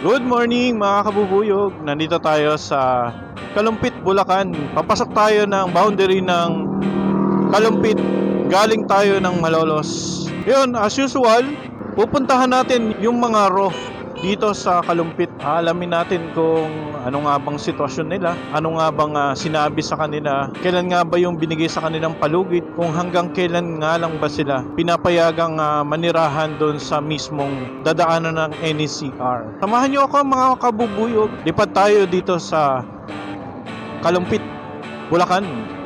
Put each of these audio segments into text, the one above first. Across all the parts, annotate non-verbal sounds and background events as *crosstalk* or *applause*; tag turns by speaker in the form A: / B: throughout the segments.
A: Good morning mga kabubuyog. Nandito tayo sa Kalumpit, Bulacan. Papasok tayo ng boundary ng Kalumpit. Galing tayo ng Malolos. Yun, as usual, pupuntahan natin yung mga raw dito sa Kalumpit. Alamin natin kung ano nga bang sitwasyon nila, ano nga bang ah, sinabi sa kanila, kailan nga ba yung binigay sa kanilang palugit, kung hanggang kailan nga lang ba sila pinapayagang ah, manirahan doon sa mismong dadaanan ng NECR. Samahan niyo ako mga kabubuyog. Lipad tayo dito sa Kalumpit, Bulacan.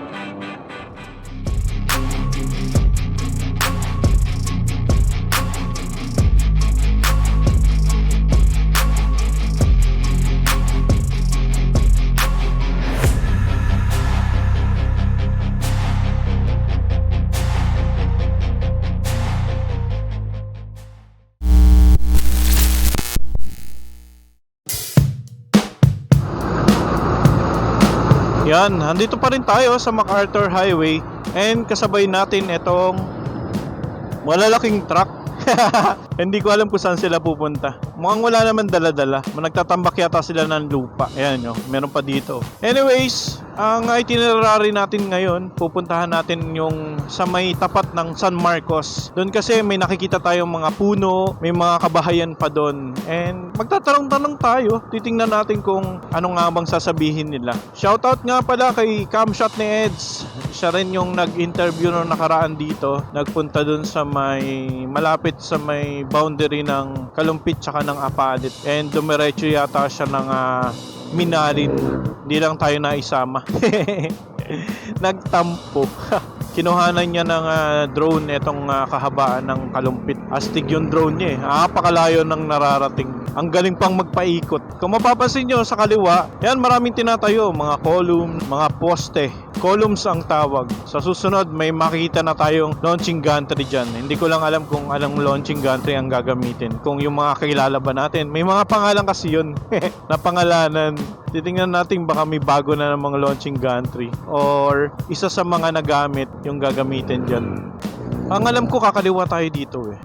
A: Yan, andito pa rin tayo sa MacArthur Highway and kasabay natin itong malalaking truck. *laughs* Hindi ko alam kung saan sila pupunta. Mukhang wala naman dala-dala. Nagtatambak yata sila ng lupa. Ayan nyo, meron pa dito. Anyways, ang itinerary natin ngayon, pupuntahan natin yung sa may tapat ng San Marcos. Doon kasi may nakikita tayong mga puno, may mga kabahayan pa doon. And magtatanong-tanong tayo, titingnan natin kung ano nga bang sasabihin nila. Shoutout nga pala kay Camshot ni Eds. Siya rin yung nag-interview nung nakaraan dito. Nagpunta doon sa may malapit sa may boundary ng Kalumpit tsaka ng Apalit. And dumiretso yata siya ng ah, Minalin. Hindi lang tayo naisama. *laughs* Nagtampo. *laughs* Kinuhanan niya ng ah, drone itong ah, kahabaan ng kalumpit. Astig yung drone niya eh. Napakalayo ng nararating. Ang galing pang magpaikot. Kung mapapansin nyo sa kaliwa, yan maraming tinatayo. Mga column, mga poste. Columns ang tawag. Sa susunod, may makikita na tayong launching gantry dyan. Hindi ko lang alam kung anong launching gantry ang gagamitin. Kung yung mga kilala ba natin. May mga pangalan kasi yun. *laughs* na pangalanan. Titingnan natin baka may bago na ng mga launching gantry. Or isa sa mga nagamit yung gagamitin dyan. Ang alam ko kakaliwa tayo dito eh.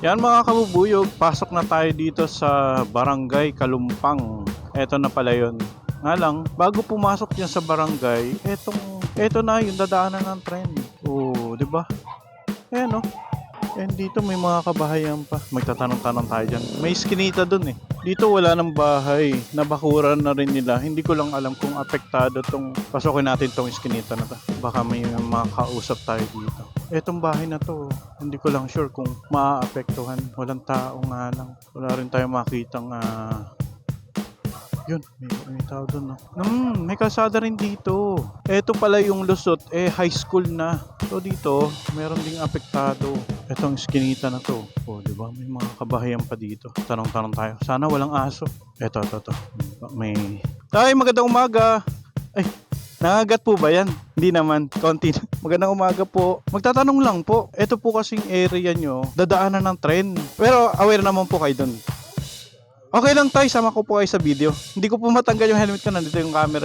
A: Yan mga kabubuyog, pasok na tayo dito sa Barangay Kalumpang. Eto na pala yun. Nga lang, bago pumasok yan sa barangay, etong, eto na yung dadaanan ng tren. Oo, di ba? Eh no. And dito may mga kabahayan pa. Magtatanong-tanong tayo dyan. May skinita dun eh. Dito wala ng bahay. Nabakuran na rin nila. Hindi ko lang alam kung apektado tong pasokin natin tong skinita na to. Baka may mga kausap tayo dito. Etong bahay na to, hindi ko lang sure kung maaapektuhan. Walang tao nga lang. Wala rin tayo makitang ah, yun, may, may tao doon, no? Hmm, may kalsada rin dito. Eto pala yung Lusot, eh high school na. So dito, meron ding apektado. Etong skinita na to. O, di ba? May mga kabahayan pa dito. Tanong-tanong tayo. Sana walang aso. Eto, eto, eto. May... Tay, magandang umaga. Ay, Nangagat po ba yan? Hindi naman. Konti. *laughs* Magandang umaga po. Magtatanong lang po. Ito po kasing area nyo, dadaanan ng tren. Pero aware naman po kayo dun. Okay lang tayo, sama ko po kayo sa video. Hindi ko po matanggal yung helmet ko, nandito yung camera.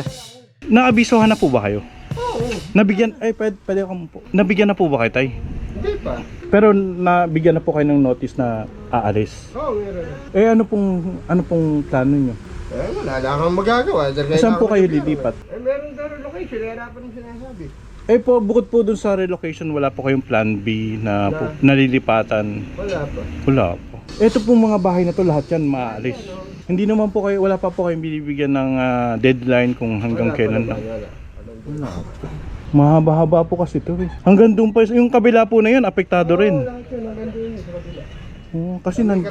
A: Naabisohan na po ba kayo?
B: Oo,
A: Nabigyan, ay pwede, pwede ako po. Nabigyan na po ba kayo tay?
B: hindi pa.
A: Pero nabigyan na po kayo ng notice na aalis.
B: Oo, meron.
A: Eh ano pong, ano pong plano nyo?
B: Eh, wala na akong magagawa. Dahil
A: Saan po kayo lilipat?
B: Eh, meron daw location. Eh, hirapan yung sinasabi.
A: Eh po, bukod po dun sa relocation, wala po kayong plan B na po, nalilipatan.
B: Wala pa.
A: Wala po. Ito pong mga bahay na to lahat yan maaalis. Hindi naman po kayo, wala pa po kayong binibigyan ng ah, deadline kung hanggang
B: Wala
A: kailan lang.
B: Wala.
A: Wala po. Mahaba-haba po kasi ito eh. Hanggang doon pa, yung kabila po na yun, apektado
B: Oo,
A: rin. Oo, kasi nan...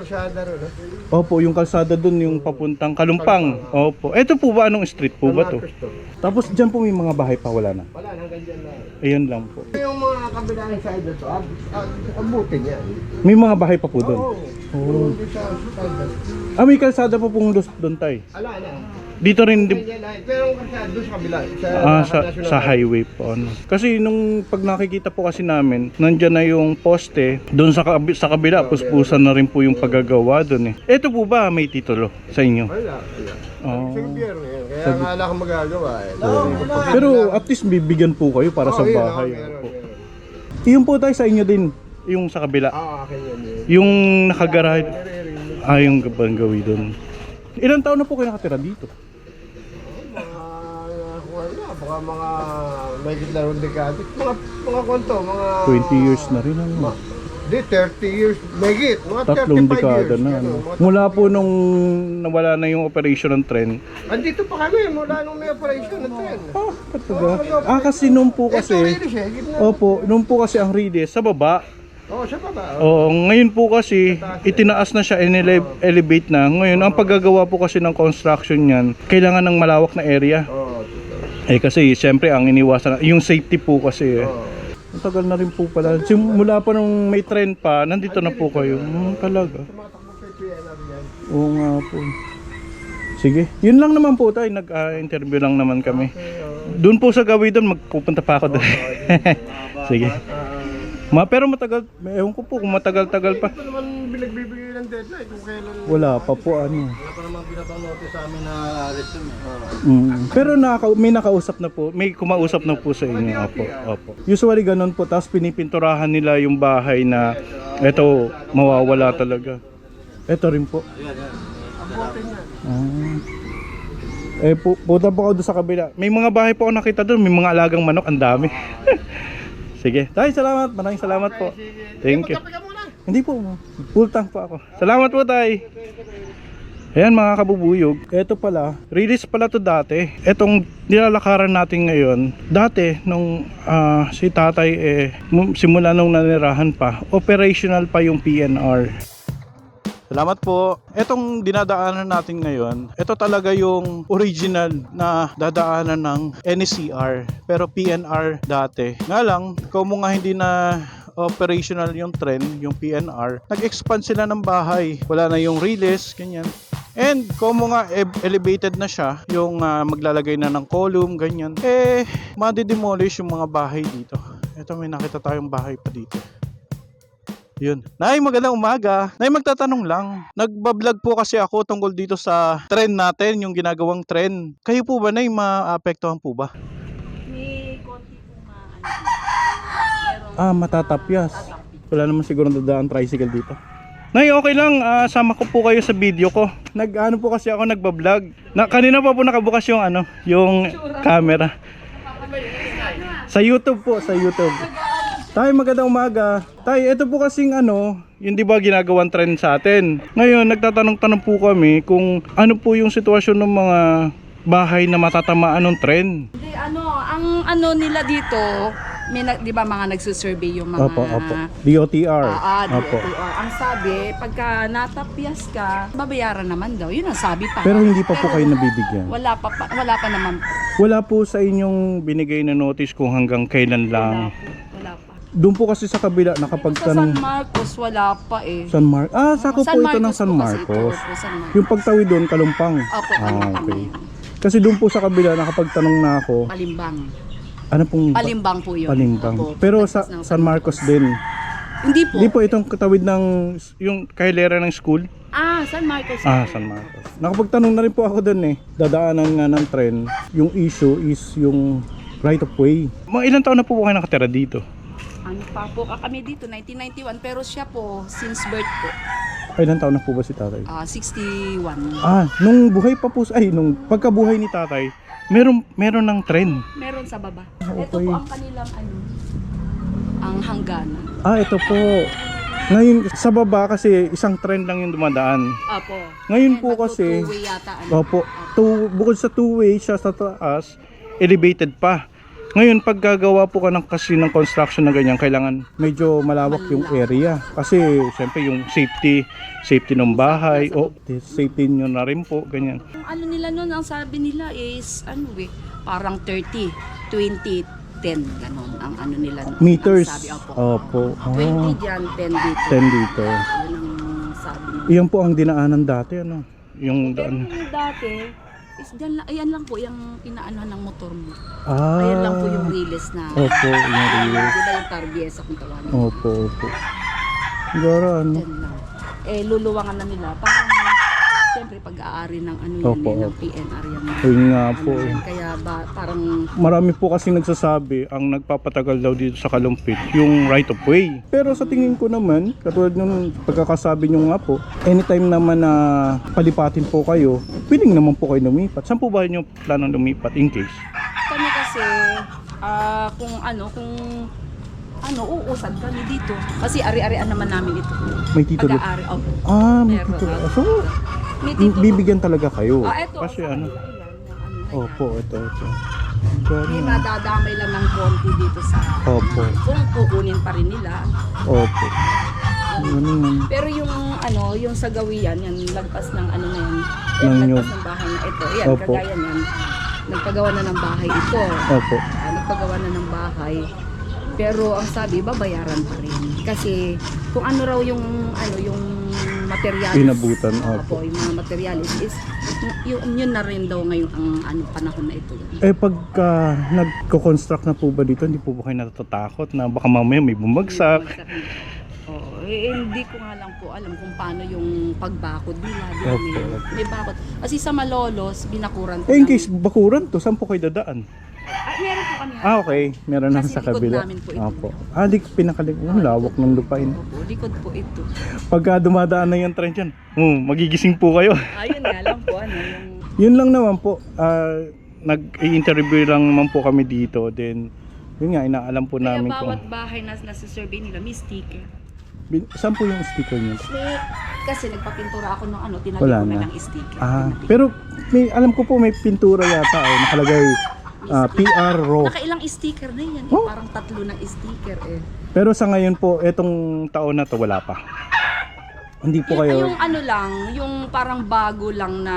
A: Opo, yung kalsada doon, yung papuntang Kalumpang. Opo. Ito po ba, anong street po ba to? Tapos dyan po may mga bahay pa, wala na.
B: Wala, hanggang dyan lang.
A: Ayan lang po.
B: Yung mga kabilang side na to, ab, ab, abutin yan.
A: May mga bahay pa po doon.
B: Oo. Sa to.
A: Ah, may kalsada po pong lusot doon tayo.
B: Wala na.
A: Dito rin, di-.
B: Pero ang karsada doon sa kabila. Sa,
A: Ah, sa, sa highway po. Ano. Kasi nung pag nakikita po kasi namin, nandyan na yung poste, doon sa, kabi- sa kabila, puspusan na rin po yung paggagawa doon eh. Ito po ba may titulo sa inyo?
B: Wala, wala.
A: Oo.
B: Sa gobyerno yan. Kaya nga wala akong magagawa eh.
A: Pero at least bibigyan po kayo para sa
B: Oo, yun,
A: bahay.
B: meron.
A: Iyon po tayo sa inyo din. Yung sa kabila.
B: Ah, akin yan eh.
A: Yung nakagarahe. Ah, yung Barangay doon. Ilan taon na po kayo nakatira dito?
B: Wala, baka mga may larong dekade. Mga, mga konto, mga...
A: 20 years na rin. Ano?
B: Ma, di, 30 years. Megit, mga
A: Tatlong
B: 35
A: dekada
B: years.
A: na.
B: ano,
A: Mula po nung nawala na yung operation ng tren.
B: Andito pa kami, mula nung may operation na tren.
A: Ah, talaga? Ah, kasi nung po
B: Ito,
A: kasi...
B: gitna.
A: Opo, nung po kasi ang release sa baba.
B: Oh, siya pa ba?
A: Oo, ngayon po kasi itinaas na siya, inele- elevate na. Ngayon, ang paggagawa po kasi ng construction niyan, kailangan ng malawak na area.
B: Oh,
A: Eh kasi siyempre ang iniwasan, yung safety po kasi eh.
B: oh.
A: Ang tagal na rin po pala. Simula pa nung may trend pa, nandito na po kayo. Hmm, talaga.
B: Tumatakbo kay PNR yan.
A: Oo nga po. Sige. Yun lang naman po tayo. Nag-interview lang naman kami. Doon po sa gawin doon, magpupunta pa ako doon. *laughs* Sige. Ma, pero matagal, ewan ko po kung matagal-tagal pa.
B: ito naman binagbibigay ng deadline kung kailan.
A: Wala pa po ano.
B: Wala pa naman pinapang notice sa amin na resume.
A: Mm. Pero naka, may nakausap na po, may kumausap na po sa inyo. Opo, opo. Usually ganun po, tapos pinipinturahan nila yung bahay na eto, mawawala talaga. Eto rin po. Ah. Eh, pu punta po ako doon sa kabila. May mga bahay po ako nakita doon, may mga alagang manok, ang dami. *laughs* Sige. Tay, salamat. Maraming salamat po. Thank you. Hindi po, full tank po ako. Salamat po, tay. Ayan mga kabubuyog, ito pala, release pala to dati. Etong nilalakaran natin ngayon, dati nung ah, si tatay eh, mu- simula nung nanirahan pa, operational pa yung PNR. Salamat po. Etong dinadaanan natin ngayon, ito talaga yung original na dadaanan ng NCR. Pero PNR dati. Nga lang, kung mo nga hindi na operational yung tren, yung PNR, nag-expand sila ng bahay. Wala na yung release, ganyan. And kung mo nga e- elevated na siya, yung ah, maglalagay na ng column, ganyan, eh, madidemolish yung mga bahay dito. Ito may nakita tayong bahay pa dito. Yun. Nay, magandang umaga. Nay, magtatanong lang. Nagbablog po kasi ako tungkol dito sa trend natin, yung ginagawang trend. Kayo po ba, Nay, maapektuhan po ba?
C: May konti maano dito.
A: Ah, matatapyas. Wala naman siguro dadaan tricycle dito. Nay, okay lang. Ah, sama ko po kayo sa video ko. Nag-ano po kasi ako nagbablog. Na, kanina pa po nakabukas yung ano, yung camera. Sa YouTube po, sa YouTube. Tay, magandang umaga. Tay, ito po kasing ano, yung di ba ginagawang trend sa atin. Ngayon, nagtatanong-tanong po kami kung ano po yung sitwasyon ng mga bahay na matatamaan ng trend.
C: Hindi, ano, ang ano nila dito, may nag- 'di ba mga nagsusurvey yung mga
A: Opo, opo. DOTR.
C: Ah, ah,
A: Opo.
C: DOTR. Ang sabi, pagka natapyas ka, babayaran naman daw. Yun ang sabi pa.
A: Pero hindi pa po kayo nabibigyan.
C: Wala pa, pa wala pa naman po.
A: Wala po sa inyong binigay na notice kung hanggang kailan lang.
C: Wala.
A: Doon po kasi sa kabila
C: Sa San Marcos, wala pa eh.
A: San Mar Ah, sako po ito ng San
C: po kasi
A: Marcos.
C: ito, San Marcos.
A: Yung pagtawid doon, Kalumpang.
C: Opo,
A: Ah,
C: Kalimbang
A: okay.
C: yun.
A: Kasi doon po sa kabila nakapagtanong na ako.
C: Palimbang.
A: Ano pong
C: Palimbang po yun.
A: Palimbang.
C: Opo,
A: Pero sa
C: pagtas ng
A: San Marcos din.
C: Hindi po.
A: Hindi po itong katawid ng yung kahilera ng school.
C: Ah, San Marcos.
A: Ah, San Marcos. Nakapagtanong na rin po ako doon eh. Dadaanan nga ng tren. Yung issue is yung right of way. Mga ilang taon na po kayo nakatira dito?
C: Ano pa po ka kami dito, 1991. Pero siya po, since birth po,
A: Ay, ilang taon na po ba si tatay?
C: ah 61.
A: Ah, nung buhay pa po, ay, nung pagkabuhay ni tatay, meron, meron ng tren.
C: Meron sa baba.
A: Ah,
C: Ito
A: okay.
C: po ang kanilang ano, ang hangganan.
A: Ah, ito po. Ngayon, sa baba kasi isang tren lang yung dumadaan.
C: Apo.
A: Ngayon po kasi-
C: magto-two-way yata. Ano.
A: Opo, two, bukod sa two-way siya sa taas, elevated pa. Ngayon, pag gagawa po ka ng kasi ng construction na ganyan, kailangan medyo malawak yung area. Kasi, siyempre, yung safety, safety ng bahay, o safety nyo na rin po, ganyan.
C: Ang ano nila nun, ang sabi nila is, ano eh, parang 30, 20, 10, ganun. Ang ano nila nun.
A: Meters.
C: Ang sabi, opo.
A: Opo. Ah,
C: 20 dyan, 10 dito.
A: 10 dito.
C: Yun ang sabi nila.
A: Iyan po ang dinaanan dati, ano? Yung
C: Pero
A: daan.
C: yung dati, is dyan, lang- ayan lang po yung inaano ng motor mo.
A: Ah.
C: Ayan lang po yung release na.
A: Opo, yung real.
C: Di ba yung tarbiesa kung tawagin?
A: Opo, opo. Gara, ano?
C: Yan lang. Eh, luluwangan na nila. Parang siyempre pag-aari ng ano
A: Opo,
C: yan, eh, ng
A: opo.
C: PNR yan.
A: Yun nga
C: Ano
A: po. eh.
C: yan, kaya ba, parang
A: Marami po kasi nagsasabi ang nagpapatagal daw dito sa Kalumpit yung right of way. Pero sa tingin ko naman, katulad nung pagkakasabi nyo nga po, anytime naman na palipatin po kayo, pwedeng naman po kayo lumipat. Saan po ba nyo planong lumipat in case?
C: kami kasi, ah, kung ano, kung ano, uusad kami dito. Kasi ari-arian naman namin ito.
A: May titulo.
C: Pag-aari, oh.
A: Ah, may titulo. So. Bibigyan talaga kayo.
C: Ah, eto.
A: Kasi ano,
C: yung ano
A: opo, ito, ito.
C: May
A: Ganun.
C: madadamay lang ng konti dito sa
A: Opo,
C: kung kukunin pa rin nila.
A: opo. Ganun.
C: Pero yung ano, yung sa gawian, yan, lagpas ng ano na yan,
A: Ng nyug.
C: lagpas ng bahay na ito. Yan,
A: Opo.
C: kagaya yan. Nagpagawa na ng bahay ito.
A: Opo.
C: Ah, nagpagawa na ng bahay. Pero ang sabi, babayaran pa rin. Kasi kung ano raw yung ano yung materialis.
A: Inabutan,
C: Opo,
A: opo.
C: yung mga materialis is y- yun, yun na rin daw ngayon ang ano panahon na ito.
A: Eh pagka nagko-construct na po ba dito, hindi po ba kayo natatakot na baka mamaya may bumagsak?
C: Oo, eh, hindi ko nga lang po alam kung paano yung pagbakod nila. Ba, may, may bakod. Kasi sa Malolos, binakuran ko
A: Eh in case bakuran to, saan po kayo dadaan?
C: Ah, meron po kami.
A: Ah okay, meron na
C: Kasi
A: sa
C: likod
A: kabila.
C: namin po ito.
A: Opo. Ah, di pinakalik. Ang lawak ng lupain.
C: Opo, likod po ito. *laughs*
A: Pagka dumadaan na yung trend dyan, oh, magigising po kayo. *laughs*
C: Ayun nga lang po, ano, yung
A: Yun lang naman po. ah, nag-i-interview lang naman po kami dito. Then, yun nga, inaalam po
C: Kaya
A: namin kung...
C: bawat bahay na nasa survey nila may sticker.
A: Bin- Saan po yung sticker niyo?
C: May, kasi nagpapintura ako ng ano, tinabi
A: Wala
C: ko na
A: na.
C: ng sticker.
A: Ah,
C: Tinabi.
A: pero may alam ko po may pintura yata eh, nakalagay ah, PR raw.
C: Nakailang sticker na yan. Eh.
A: Oh.
C: Parang tatlo ng sticker eh.
A: Pero sa ngayon po, etong taon na to wala pa. Hindi po
C: Yung,
A: kayo.
C: yung ano lang, yung parang bago lang na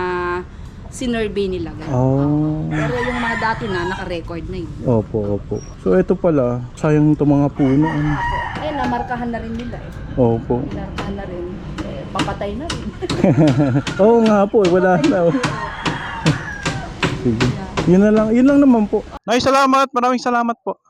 C: sinurvey nila. ganun.
A: Oh.
C: Pero yung mga dati na, naka-record na yun.
A: Opo, opo. So ito pala, sayang itong mga puno. ano.
C: Ayun, namarkahan na rin nila eh.
A: Opo.
C: Namarkahan na rin. Eh, papatay na rin. *laughs*
A: Oo nga po, eh, wala na. oh. Sige. Yun na lang, yun lang naman po. Nay, salamat. Maraming salamat po.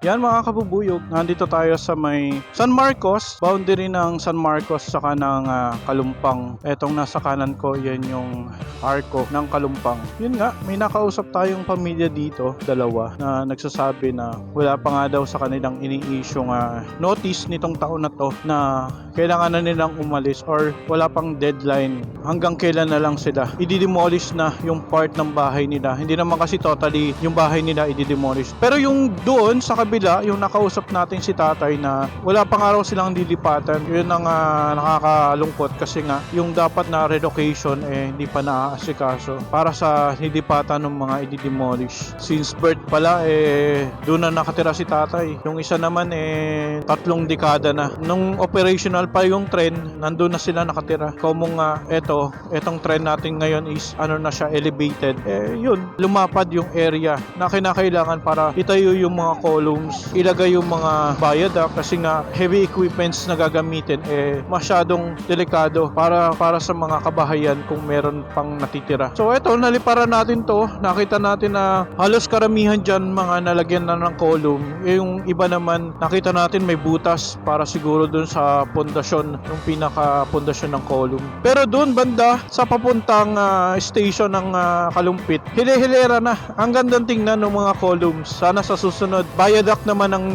A: Yan mga kabubuyog, nandito tayo sa may San Marcos, boundary ng San Marcos saka ng ah, Kalumpang. Etong nasa kanan ko, yan yung arko ng Kalumpang. Yun nga, may nakausap tayong pamilya dito, dalawa, na nagsasabi na wala pa nga daw sa kanilang ini-issue nga notice nitong taon na to na kailangan na nilang umalis or wala pang deadline hanggang kailan na lang sila. I-demolish na yung part ng bahay nila. Hindi naman kasi totally yung bahay nila i-demolish. Pero yung doon sa kabila, yung nakausap natin si tatay na wala pa nga raw silang dilipatan. Yun ang ah, nakakalungkot kasi nga yung dapat na relocation eh hindi pa naaasikaso para sa nilipatan ng mga i-demolish. Since birth pala eh doon na nakatira si tatay. Yung isa naman eh tatlong dekada na. Nung operational pa yung tren, nandun na sila nakatira. Kung nga eto, etong tren natin ngayon is ano na siya elevated. Eh yun, lumapad yung area na kinakailangan para itayo yung mga columns, ilagay yung mga viaduct kasi nga heavy equipments na gagamitin eh masyadong delikado para para sa mga kabahayan kung meron pang natitira. So eto, naliparan natin to. Nakita natin na halos karamihan dyan mga nalagyan na ng column. Eh, Yung iba naman, nakita natin may butas para siguro dun sa pundasyon, yung pinaka pundasyon ng column. Pero dun banda sa papuntang ah, station ng ah, Kalumpit, hile-hilera na. Ang gandang tingnan ng mga columns. Sana sa susunod, viaduct naman ang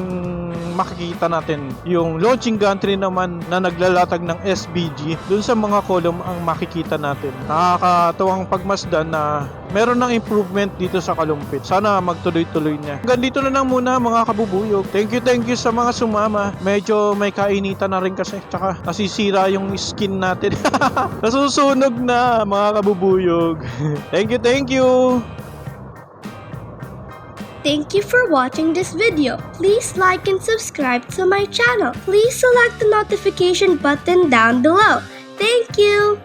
A: makikita natin. Yung launching gantry naman na naglalatag ng SBG, dun sa mga column ang makikita natin. Nakakatuwang pagmasdan na meron ng improvement dito sa Kalumpit. Sana magtuloy-tuloy niya. Hanggang dito na lang muna mga kabubuyog. Thank you, thank you sa mga sumama. Medyo may kainitan na rin kasi. Tsaka nasisira yung skin natin. *laughs* Nasusunog na mga kabubuyog. *laughs* thank you, thank you.
D: Thank you for watching this video. Please like and subscribe to my channel. Please select the notification button down below. Thank you.